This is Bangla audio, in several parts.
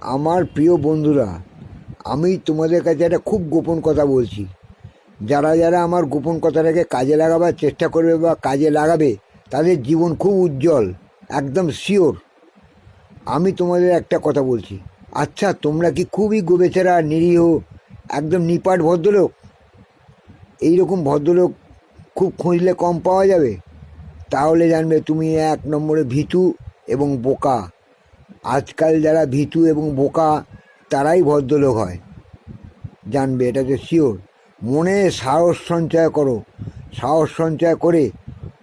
আমার প্রিয় বন্ধুরা, আমি তোমাদের কাছে একটা খুব গোপন কথা বলছি। যারা যারা আমার গোপন কথাটাকে কাজে লাগাবার চেষ্টা করবে বা কাজে লাগাবে, তাদের জীবন খুব উজ্জ্বল, একদম শিওর। আমি তোমাদের একটা কথা বলছি। আচ্ছা তোমরা কি খুবই গোবেচারা নিরীহ, একদম নিপাট ভদ্রলোক? এইরকম ভদ্রলোক খুব খুঁজলে কম পাওয়া যাবে? তাহলে জানবে তুমি এক নম্বরে ভীতু এবং বোকা। আজকাল যারা ভীতু এবং বোকা, তারাই ভদ্রলোক হয়। জানবে, এটা তো শিওর মনে সাহস সঞ্চয় করো। সাহস সঞ্চয় করে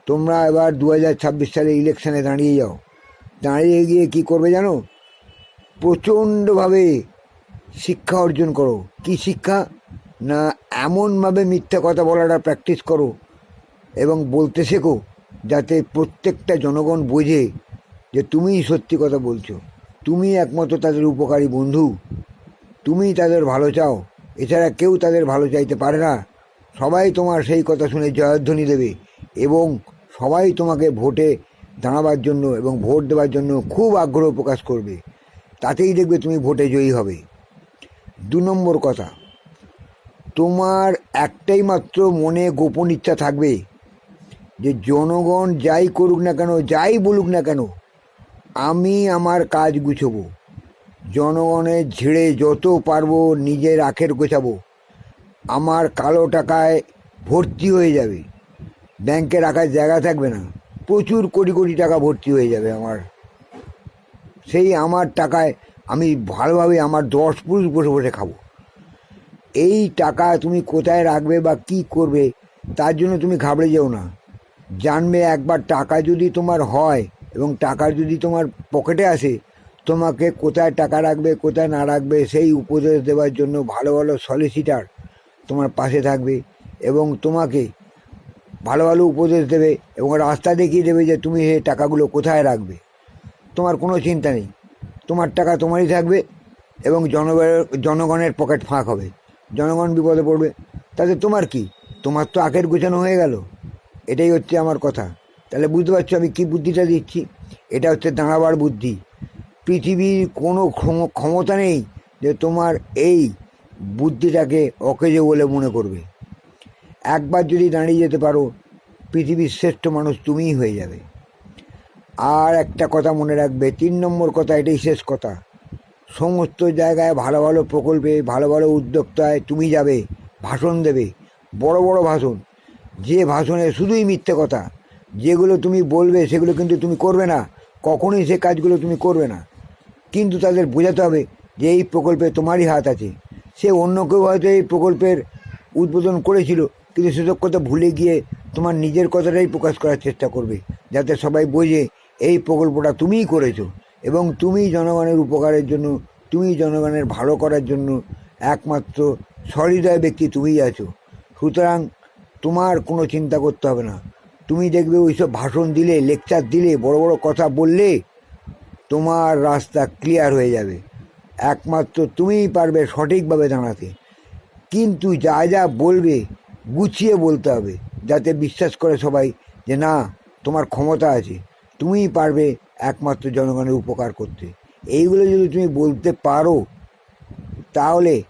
তোমরা এবার দু হাজার ছাব্বিশ সালে ইলেকশনে দাঁড়িয়ে যাও। দাঁড়িয়ে গিয়ে কি করবে জানো? প্রচণ্ডভাবে শিক্ষা অর্জন করো। কি শিক্ষা? না, এমনভাবে মিথ্যা কথা বলাটা প্র্যাকটিস করো এবং বলতে শেখো, যাতে প্রত্যেকটা জনগণ বোঝে যে তুমিই সত্যি কথা বলছো। তুমি একমাত্র তাদের উপকারী বন্ধু। তুমিই তাদের ভালো চাও। এছাড়া কেউ তাদের ভালো চাইতে পারে না। সবাই তোমার সেই কথা শুনে জয়ধ্বনি দেবে এবং সবাই তোমাকে ভোটে দাঁড়াবার জন্য এবং ভোট দেওয়ার জন্য খুব আগ্রহ প্রকাশ করবে। তাতেই দেখবে তুমি ভোটে জয়ী হবে। দু নম্বর কথা, তোমার একটাই মাত্র মনে গোপন ইচ্ছা থাকবে যে জনগণ যাই করুক না কেন, যাই বলুক না কেন আমি আমার কাজ গুছবো। জনগণের ঝেড়ে যত পারব নিজের আখের গোছাবো। আমার কালো টাকায় ভর্তি হয়ে যাবে। ব্যাংকে রাখার জায়গা থাকবে না। প্রচুর কোটি কোটি টাকা ভর্তি হয়ে যাবে আমার। সেই আমার টাকায় আমি ভালোভাবে আমার দশ পুরুষ বসে বসে খাব। এই টাকা তুমি কোথায় রাখবে বা কি করবে, তার জন্য তুমি ঘাবড়ে যেও না। জানবে একবার টাকা যদি তোমার হয় এবং টাকা যদি তোমার পকেটে আসে, তোমাকে কোথায় টাকা রাখবে, কোথায় না রাখবে, সেই উপদেশ দেওয়ার জন্য ভালো ভালো সলিসিটার তোমার পাশে থাকবে এবং তোমাকে ভালো ভালো উপদেশ দেবে এবং রাস্তা দেখিয়ে দেবে যে তুমি সেই টাকাগুলো কোথায় রাখবে। তোমার কোনো চিন্তা নেই। তোমার টাকা তোমারই থাকবে এবং জনগণের জনগণের পকেট ফাঁক হবে। জনগণ বিপদে পড়বে। তাতে তোমার কি? তোমার তো আখের গুছানো হয়ে গেল। এটাই হচ্ছে আমার কথা। তাহলে বুঝতে পারছ আমি কী বুদ্ধিটা দিচ্ছি? এটা হচ্ছে দাঁড়াবার বুদ্ধি। পৃথিবীর কোনো ক্ষম- ক্ষমতা নেই যে তোমার এই বুদ্ধিটাকে অকেজে বলে মনে করবে। একবার যদি দাঁড়িয়ে যেতে পারো, পৃথিবীর শ্রেষ্ঠ মানুষ তুমিই হয়ে যাবে। আর একটা কথা মনে রাখবে, তিন নম্বর কথা এটাই শেষ কথা। সমস্ত জায়গায় ভালো ভালো প্রকল্পে, ভালো ভালো উদ্যোক্তায় তুমি যাবে, ভাষণ দেবে, বড় বড় ভাষণ। যে ভাষণে শুধুই মিথ্যে কথা যেগুলো তুমি বলবে, সেগুলো কিন্তু তুমি করবে না। কখনোই সে কাজগুলো তুমি করবে না। কিন্তু তাদের বোঝাতে হবে যে এই প্রকল্পে তোমারই হাত আছে। সে অন্য কেউ হয়তো এই প্রকল্পের উদ্বোধন করেছিল, কিন্তু সেসব কথা ভুলে গিয়ে তোমার নিজের কথাটাই প্রকাশ করার চেষ্টা করবে, যাতে সবাই বোঝে এই প্রকল্পটা তুমিই করেছ এবং তুমি জনগণের উপকারের জন্য তুমি জনগণের ভালো করার জন্য একমাত্র সহৃদয় ব্যক্তি তুমিই আছো। সুতরাং তোমার কোনো চিন্তা করতে হবে না। তুমি দেখবে ওইসব ভাষণ দিলে লেকচার দিলে, বড় বড় কথা বললে তোমার রাস্তা ক্লিয়ার হয়ে যাবে। একমাত্র তুমিই পারবে সঠিকভাবে দাঁড়াতে। কিন্তু যা যা বলবে গুছিয়ে বলতে হবে, যাতে বিশ্বাস করে সবাই যে না, তোমার ক্ষমতা আছে। তুমিই পারবে একমাত্র জনগণের উপকার করতে। এইগুলো যদি তুমি বলতে পারো, তাহলে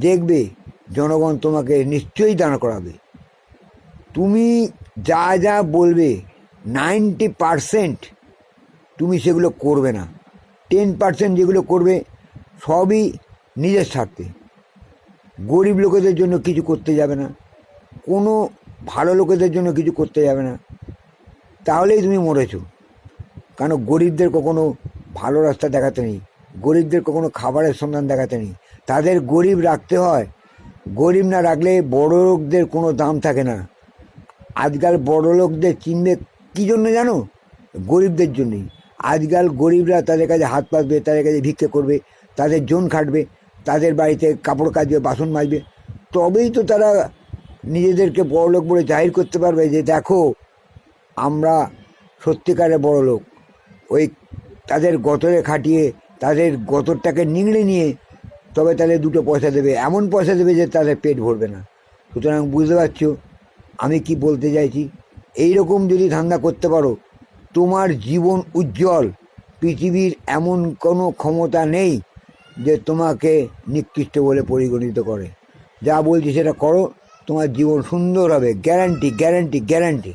দেখবে জনগণ তোমাকে নিশ্চয়ই দাঁড় করাবে। তুমি যা যা বলবে নাইনটি পারসেন্ট তুমি সেগুলো করবে না। টেন পার্সেন্ট যেগুলো করবে সবই নিজের স্বার্থে। গরিব লোকেদের জন্য কিছু করতে যাবে না। কোনো ভালো লোকেদের জন্য কিছু করতে যাবে না। তাহলেই তুমি মরেছো। কারণ গরিবদের কখনো ভালো রাস্তা দেখাতে নেই। গরিবদের কখনো খাবারের সন্ধান দেখাতে নেই। তাদের গরিব রাখতে হয়। গরিব না রাখলে বড় লোকদের কোনো দাম থাকে না। আজকাল বড় লোকদের চিনবে কী জন্য জানো? গরিবদের জন্যই। আজকাল গরিবরা তাদের কাছে হাত পাতবে, তাদের কাছে ভিক্ষে করবে, তাদের জোন খাটবে, তাদের বাড়িতে কাপড় কাচবে, বাসন মাজবে। তবেই তো তারা নিজেদেরকে বড় লোক বলে জাহির করতে পারবে যে, দেখো, আমরা সত্যিকারে বড় লোক ওই তাদের গতরে খাটিয়ে, তাদের গতরটাকে নিংড়ে নিয়ে তবে তাহলে দুটো পয়সা দেবে। এমন পয়সা দেবে যে তাদের পেট ভরবে না। সুতরাং বুঝতে পারছ? আমি কি বলতে চাইছি? এই রকম যদি ধান্দা করতে পারো, তোমার জীবন উজ্জ্বল। পৃথিবীর এমন কোনো ক্ষমতা নেই যে তোমাকে নিকৃষ্ট বলে পরিগণিত করে। যা বলছি সেটা করো, তোমার জীবন সুন্দর হবে। Guarantee guarantee guarantee